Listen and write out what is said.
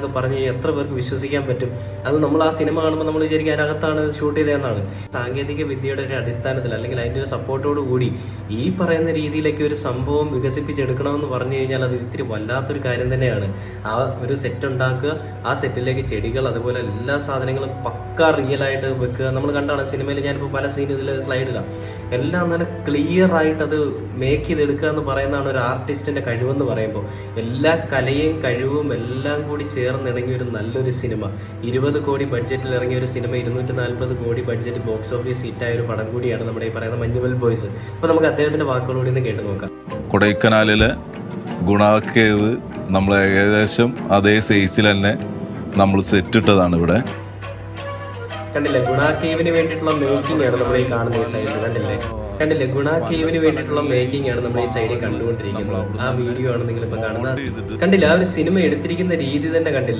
എന്നൊക്കെ പറഞ്ഞ് എത്ര പേർക്ക് വിശ്വസിക്കാൻ പറ്റും? അത് നമ്മൾ ആ സിനിമ കാണുമ്പോൾ നമ്മൾ വിചാരിക്കും അതിനകത്താണ് ഷൂട്ട് ചെയ്തതെന്നാണ്. സാങ്കേതിക വിദ്യയുടെ ഒരു അടിസ്ഥാനത്തിൽ അല്ലെങ്കിൽ അതിന്റെ ഒരു സപ്പോർട്ടോട് കൂടി ഈ പറയുന്ന രീതിയിലേക്ക് ഒരു സംഭവം വികസിപ്പിച്ചെടുക്കണമെന്ന് പറഞ്ഞു കഴിഞ്ഞാൽ അത് ഇത്തിരി വല്ലാത്തൊരു കാര്യം തന്നെയാണ്. ആ ഒരു സെറ്റ് ഉണ്ടാക്കുക ആ സെറ്റിലേക്ക് ചെടികൾ അതുപോലെ എല്ലാ സാധനങ്ങളും പക്ക റിയൽ ആയിട്ട് വെക്കുക. നമ്മൾ കണ്ടാണ് സിനിമയിൽ ഞാനിപ്പോൾ പല സീൻ ഇതിൽ സ്ലൈഡ് ഇടാം. എല്ലാം നല്ല ക്ലിയർ ആയിട്ട് അത് മേക്ക് ചെയ്തെടുക്കുക എന്ന് പറയുന്നതാണ് ഒരു ആർട്ടിസ്റ്റിന്റെ കഴിവെന്ന് പറയുമ്പോൾ. എല്ലാ കലയും കഴിവും എല്ലാം കൂടി ചേർന്നിണങ്ങിയ ഒരു നല്ലൊരു സിനിമ. ഇരുപത് കോടി ബഡ്ജറ്റിൽ ഇറങ്ങിയ ഒരു സിനിമ ഇരുന്നൂറ്റി നാൽപ്പത് കോടി ബഡ്ജറ്റ് ബോക്സ് ഓഫീസ് ഹിറ്റായ ഒരു പടം കൂടിയാണ് നമ്മുടെ ഈ പറയുന്ന മഞ്ഞുമൽ ബോയ്സ്. അപ്പോൾ നമുക്ക് അദ്ദേഹത്തിന്റെ വാക്കുകളോട് ഇന്ന് കേട്ട് നോക്കാം. കൊടൈക്കനാലിലെ ഗുണാക്കേവ് നമ്മൾ ഏകദേശം അതേ സൈസിൽ തന്നെ നമ്മൾ സെറ്റ് ഇട്ടതാണ് ഇവിടെ. കണ്ടില്ലേ? ഗുണാക്കേവിന് കേവിന് വേണ്ടിയിട്ടുള്ള മേക്കിംഗ് ആണ് നമ്മൾ ഈ കാണുന്ന ഈ സൈഡിൽ കണ്ടില്ലേ? കണ്ടില്ലേ ഗുണ കേവിന് വേണ്ടിയിട്ടുള്ള മേക്കിംഗ് ആണ് നമ്മൾ ഈ സൈഡിൽ കണ്ടുകൊണ്ടിരിക്കുന്നത്. ആ വീഡിയോ ആണ് നിങ്ങൾ ഇപ്പൊ കാണുന്നത്. കണ്ടില്ല ആ ഒരു സിനിമ എടുത്തിരിക്കുന്ന രീതി തന്നെ കണ്ടില്ല.